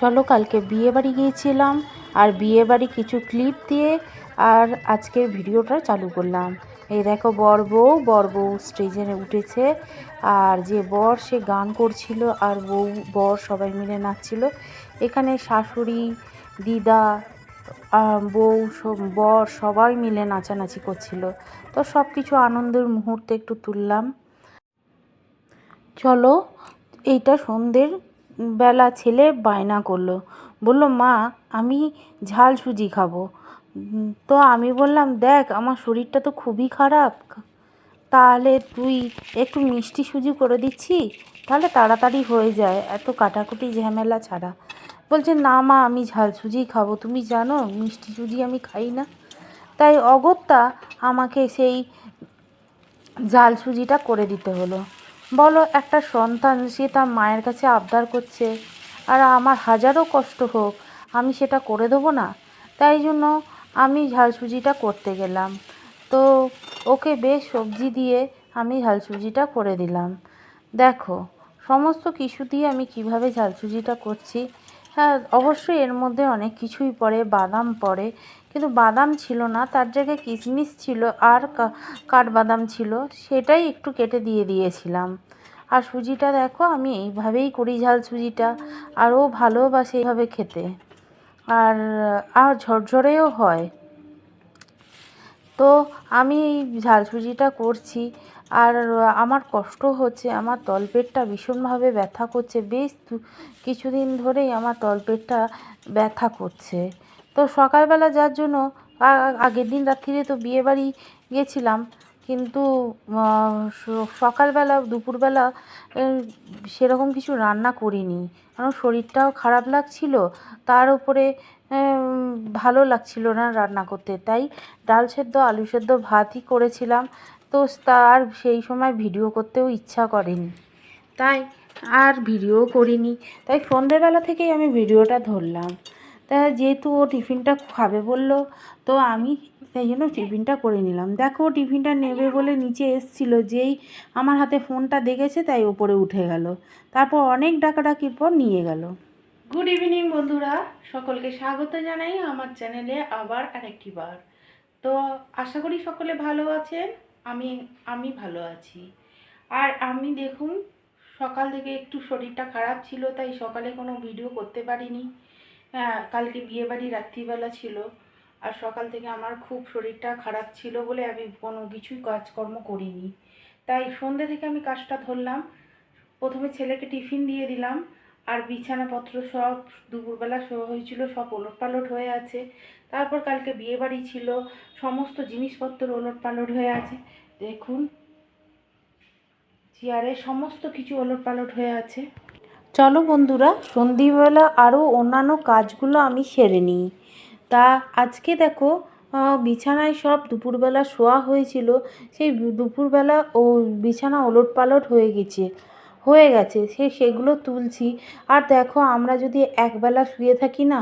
চলো কালকে বিয়ে বাড়ি গিয়েছিলাম আর বিয়ে বাড়ি কিছু ক্লিপ দিয়ে আর আজকের ভিডিওটা চালু করলাম। এই দেখো বর বউ বর বউ স্টেজে উঠেছে আর যে বর সে গান করছিল আর বউ, বর সবাই মিলে নাচছিল। এখানে শাশুড়ি, দিদা বউ বর সবাই মিলে নাচানাচি করছিল। তো সব কিছু আনন্দের মুহূর্তে একটু তুললাম। চলো, এইটা সন্ধ্যের বেলা ছেলে বায়না করল। বলল, মা, আমি ঝাল সুজি খাব। তো আমি বললাম, দেখ, আমার শরীরটা তো খুবই খারাপ। তাহলে তুই একটু মিষ্টি সুজি করে দিচ্ছি, তাহলে তাড়াতাড়ি হয়ে যায়, এত কাটাকুটি ঝামেলা ছাড়া। বলছে, না মা, আমি ঝাল সুজি খাব, তুমি জানো, মিষ্টি সুজি আমি খাই না। তাই অগত্যা আমাকে সেই ঝাল সুজিটা করে দিতে হলো। বলো, একটা সন্তান, সে তার মায়ের কাছে আবদার করছে। আর আমার হাজারো কষ্ট হোক, আমি সেটা করে দেবো না। তাই জন্য আমি ঝাল সুজিটা করতে গেলাম। তো ওকে বেশ সবজি দিয়ে আমি ঝাল সুজিটা করে দিলাম। দেখো, সমস্ত কিছু দিয়ে আমি কীভাবে ঝাল সুজিটা করছি? হ্যাঁ অবশ্যই এর মধ্যে অনেক কিছুই পড়ে, বাদাম পড়ে কিন্তু বাদাম ছিল না, তার জায়গায় কিশমিশ ছিল আর কাঠবাদাম ছিল, সেটাই একটু কেটে দিয়ে দিয়েছিলাম। আর সুজিটা দেখো, আমি এইভাবেই করি ঝাল সুজিটা, আর ও ভালোবাসে এইভাবে খেতে। আর আর ঝরঝরেও হয়। তো আমি এই ঝাল সুজিটা করছি, আর আমার কষ্ট হচ্ছে, আমার তলপেটটা ভীষণভাবে ব্যথা করছে। বেশ কিছুদিন ধরেই আমার তলপেটটা ব্যথা করছে। তো সকালবেলা যার জন্য আগের দিন রাত্রিরে তো বিয়েবাড়ি গেছিলাম কিন্তু সকালবেলা, দুপুরবেলা সেরকম কিছু রান্না করিনি। কারণ শরীরটাও খারাপ লাগছিল, তার উপরে ভালো লাগছিল না রান্না করতে। তাই ডাল সেদ্ধ, আলু সেদ্ধ ভাতই করেছিলাম, তো তার সেই সময় ভিডিও করতেও ইচ্ছা করেনি। তাই আর ভিডিও করিনি। তাই সন্ধেবেলা থেকেই আমি ভিডিওটা ধরলাম। তা যেহেতু ও টিফিনটা খাবে বলল, তো আমি তাই জন্য টিফিনটা করে নিলাম। দেখো টিফিনটা নেবে বলে নিচে এসছিল, যেই আমার হাতে ফোনটা দেখেছে তাই ওপরে উঠে গেল। তারপর অনেক ডাকাডাকির পর নিয়ে গেল। গুড ইভিনিং বন্ধুরা। সকলকে স্বাগত জানাই আমার চ্যানেলে আবার আরেকটি বার। তো আশা করি সকলে ভালো আছেন, আমি আমি ভালো আছি। আর আমি দেখুন, সকাল থেকে একটু শরীরটা খারাপ ছিল, তাই সকালে কোনো ভিডিও করতে পারিনি। হ্যাঁ কালকে বিয়েবাড়ি রাত্রিবেলা ছিল আর সকাল থেকে আমার খুব শরীরটা খারাপ ছিল বলে আমি কোনো কিছুই কাজকর্ম করিনি। তাই সন্ধ্যে থেকে আমি কাজটা ধরলাম। প্রথমে ছেলেকে টিফিন দিয়ে দিলাম আর বিছানাপত্র সব দুপুরবেলা হয়েছিল, সব ওলট পালট হয়ে আছে। তারপর কালকে বিয়ে বাড়ি ছিল, সমস্ত জিনিসপত্র ওলট পালট হয়ে আছে। দেখুন, চেয়ারে সমস্ত কিছু ওলট পালট হয়ে আছে। চলো বন্ধুরা, সন্ধিবেলা আরও অন্যান্য কাজগুলো আমি সেরে নিই। তা আজকে দেখো বিছানায় সব দুপুরবেলা শোয়া হয়েছিল, সেই দুপুরবেলা ও বিছানা ওলট পালট হয়ে গেছে হয়ে গেছে, সে সেগুলো তুলছি। আর দেখো, আমরা যদি একবেলা শুয়ে থাকি না,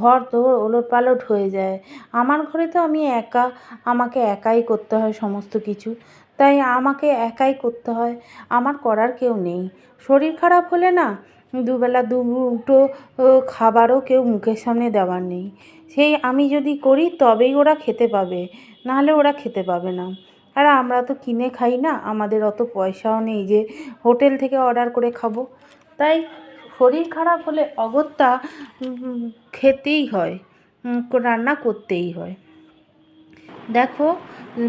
ঘর তো ওলট পালট হয়ে যায়। আমার ঘরে তো আমি একা, আমাকে একাই করতে হয় সমস্ত কিছু। তাই আমাকে একাই করতে হয়, আমার করার কেউ নেই। শরীর খারাপ হলে না দুবেলা দুটো খাবারও কেউ মুখের সামনে দেওয়ার নেই। সেই আমি যদি করি, তবেই ওরা খেতে পাবে, নাহলে ওরা খেতে পাবে না। আর আমরা তো কিনে খাই না, আমাদের অত পয়সাও নেই যে হোটেল থেকে অর্ডার করে খাব। তাই শরীর খারাপ হলে অগত্যা খেতেই হয় রান্না করতেই হয়। দেখো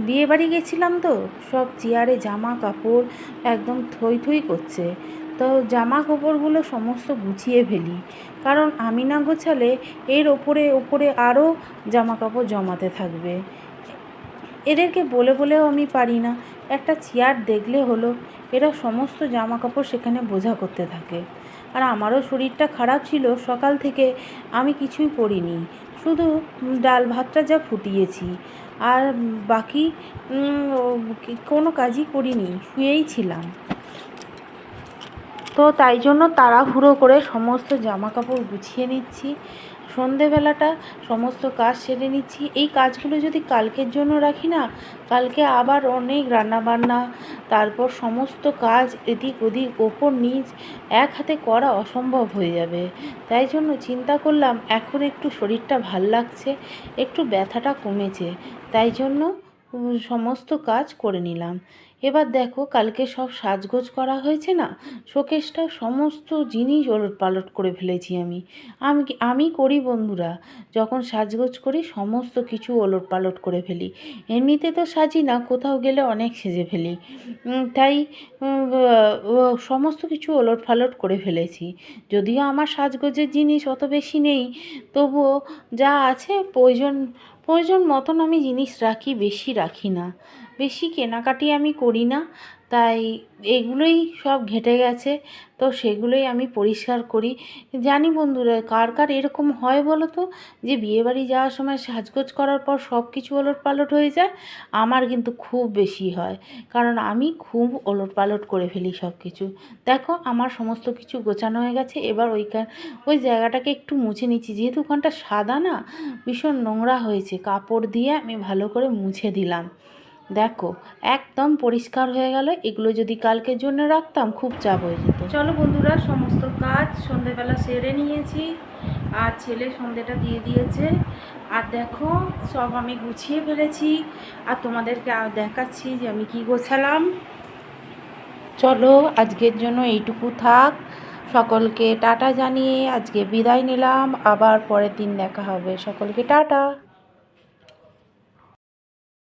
বিয়ে বাড়ি গেছিলাম তো, সব চেয়ারে জামা কাপড় একদম থই থই করছে। তো জামা কাপড়গুলো সমস্ত গুছিয়ে ফেলি। কারণ আমি না গোছালে এর ওপরে ওপরে আরও জামা কাপড় জমাতে থাকবে। এদেরকে বলে বলেও আমি পারি না। একটা চেয়ার দেখলে হলো, এরা সমস্ত জামা কাপড় সেখানে বোঝা করতে থাকে। আর আমারও শরীরটা খারাপ ছিল, সকাল থেকে আমি কিছুই করিনি শুধু ডাল ভাতটা যা ফুটিয়েছি। আর বাকি কোনো কাজই করিনি, শুয়েই ছিলাম। তো তাই জন্য তাড়াহুড়ো করে সমস্ত জামা কাপড় গুছিয়ে নিচ্ছি। সন্ধেবেলাটা সমস্ত কাজ সেরে নিচ্ছি। এই কাজগুলো যদি কালকের জন্য রাখি না, কালকে আবার অনেক রান্নাবান্না, তারপর সমস্ত কাজ এদিক ওদিক, ওপর নিচ, এক হাতে করা অসম্ভব হয়ে যাবে। তাই জন্য চিন্তা করলাম, এখন একটু শরীরটা ভালো লাগছে, একটু ব্যথাটা কমেছে। তাই জন্য সমস্ত কাজ করে নিলাম। এবার দেখো কালকে সব সাজগোজ করা হয়েছে না? শোকেসটা সমস্ত জিনিস ওলট পালট করে ফেলেছি আমি। আমি আমি করি বন্ধুরা, যখন সাজগোজ করি সমস্ত কিছু ওলট পালট করে ফেলি। এমনিতে তো সাজি না, কোথাও গেলে অনেক সেজে ফেলি। তাই সমস্ত কিছু ওলট পালট করে ফেলেছি। যদিও আমার সাজগোজের জিনিস অত বেশি নেই, তবুও যা আছে প্রয়োজন প্রয়োজন মতন আমি জিনিস রাখি বেশি রাখি না। বেশি কেনাকাটি আমি করি না। তাই এগুলোই সব ঘেটে গেছে, তো সেগুলোই আমি পরিষ্কার করি। জানি বন্ধুরা, কার কার এরকম হয় বলো তো? যে বিয়েবাড়ি যাওয়ার সময় সাজগোজ করার পর সব কিছু ওলট পালট হয়ে যায়, আমার কিন্তু খুব বেশি হয়। কারণ আমি খুব ওলট পালট করে ফেলি সব কিছু। দেখো, আমার সমস্ত কিছু গোছানো হয়ে গেছে, এবার ওইটা ওই জায়গাটাকে একটু মুছে নিচ্ছি। যেহেতু ওখানটা সাদা না, ভীষণ নোংরা হয়েছে, কাপড় দিয়ে আমি ভালো করে মুছে দিলাম। দেখো, একদম পরিষ্কার হয়ে গেল। এগুলো যদি কালকের জন্য রাখতাম, খুব চাপ হয়ে যেত। চলো বন্ধুরা, সমস্ত কাজ সন্ধেবেলা সেরে নিয়েছি। আর ছেলে সন্ধেটা দিয়ে দিয়েছে। আর দেখো, সব আমি গুছিয়ে ফেলেছি। আর তোমাদেরকে দেখাচ্ছি যে আমি কি গোছালাম। চলো, আজকের জন্য এইটুকু থাক। সকলকে টাটা জানিয়ে আজকে বিদায় নিলাম। আবার পরের দিন দেখা হবে। সকলকে টাটা।